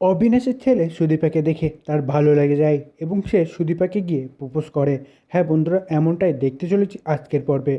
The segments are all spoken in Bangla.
অবিনাশের ছেলে সুদীপাকে দেখে তার ভালো লেগে যায় এবং সে সুদীপাকে গিয়ে প্রপোজ করে। হ্যাঁ বন্ধুরা, এমনটাই দেখতে চলেছি আজকের পর্বে।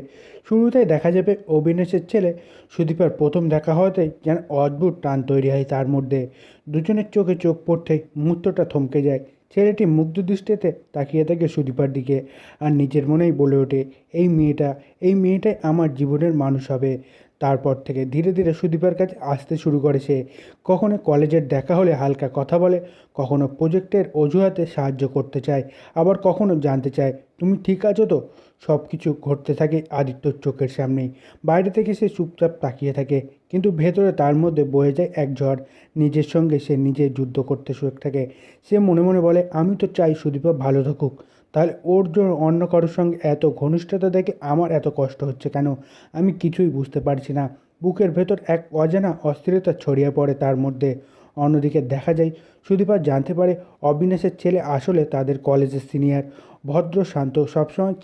শুরুতেই দেখা যাবে অবিনাশের ছেলে সুদীপার প্রথম দেখা হওয়াতেই যেন অদ্ভুত টান তৈরি হয় তার মধ্যে। দুজনের চোখে চোখ পড়তেই মুহূর্তটা থমকে যায়। ছেলেটি মুগ্ধ দৃষ্টিতে তাকিয়ে থাকে সুদীপার দিকে আর নিজের মনেই বলে ওঠে, এই মেয়েটা, এই মেয়েটাই আমার জীবনের মানুষ হবে। তারপর থেকে ধীরে ধীরে সুদীপের কাছে আসতে শুরু করে সে। কখনো কলেজের দেখা হলে হালকা কথা বলে, কখনো প্রজেক্টের অজুহাতে সাহায্য করতে চায়, আবার কখনো জানতে চায়, তুমি ঠিক আছো তো? সব কিছু ঘটতে থাকে আদিত্যর চোখের সামনেই বাইরে থেকে সে চুপচাপ তাকিয়ে থাকে, কিন্তু ভেতরে তার মধ্যে বয়ে যায় এক ঝড়। নিজের সঙ্গে সে নিজে যুদ্ধ করতে শুরু থাকে। সে মনে মনে বলে, আমি তো চাই সুদীপা ভালো থাকুক। তাহলে ওর জন্য অন্য কারোর সঙ্গে এত ঘনিষ্ঠতা দেখে আমার এত কষ্ট হচ্ছে কেন? আমি কিছুই বুঝতে পারছি না। বুকের ভেতর এক অজানা অস্থিরতা ছড়িয়ে পড়ে তার মধ্যে। অন্যদিকে দেখা যায় সুদীপা জানতে পারে অবিনাশের ছেলে আসলে তাদের কলেজের সিনিয়র। ভদ্র, শান্ত, সবসময়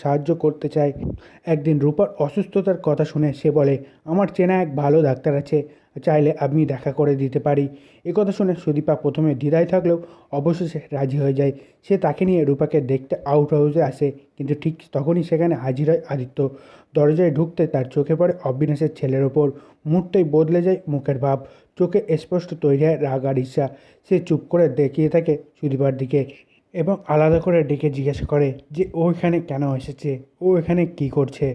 সাহায্য করতে চায়। একদিন রূপার অসুস্থতার কথা শুনে সে বলে, আমার চেনা এক ভালো ডাক্তার আছে, চাইলে আমি দেখা করে দিতে পারি। কথা শুনে সুদীপা প্রথমে দ্বিধায় থাকলেও অবশেষে রাজি হয়ে যায়। সে তাকে নিয়ে রূপাকে দেখতে আউট হাউসে আসে, কিন্তু ঠিক তখনই সেখানে হাজির হয় আদিত্য। দরজায় ঢুকতে তার চোখে পড়ে অবিনাশের ছেলের ওপর। মুহূর্তেই বদলে যায় মুখের ভাব। চোখে স্পষ্ট তৈরি হয় রাগ আর ঈর্ষা। সে চুপ করে দেখিয়ে থাকে সুদীপার দিকে এবং আলাদা করে ডেকে জিজ্ঞাসা করে যে, ও এখানে কেন এসেছে? ও এখানে কি করছে?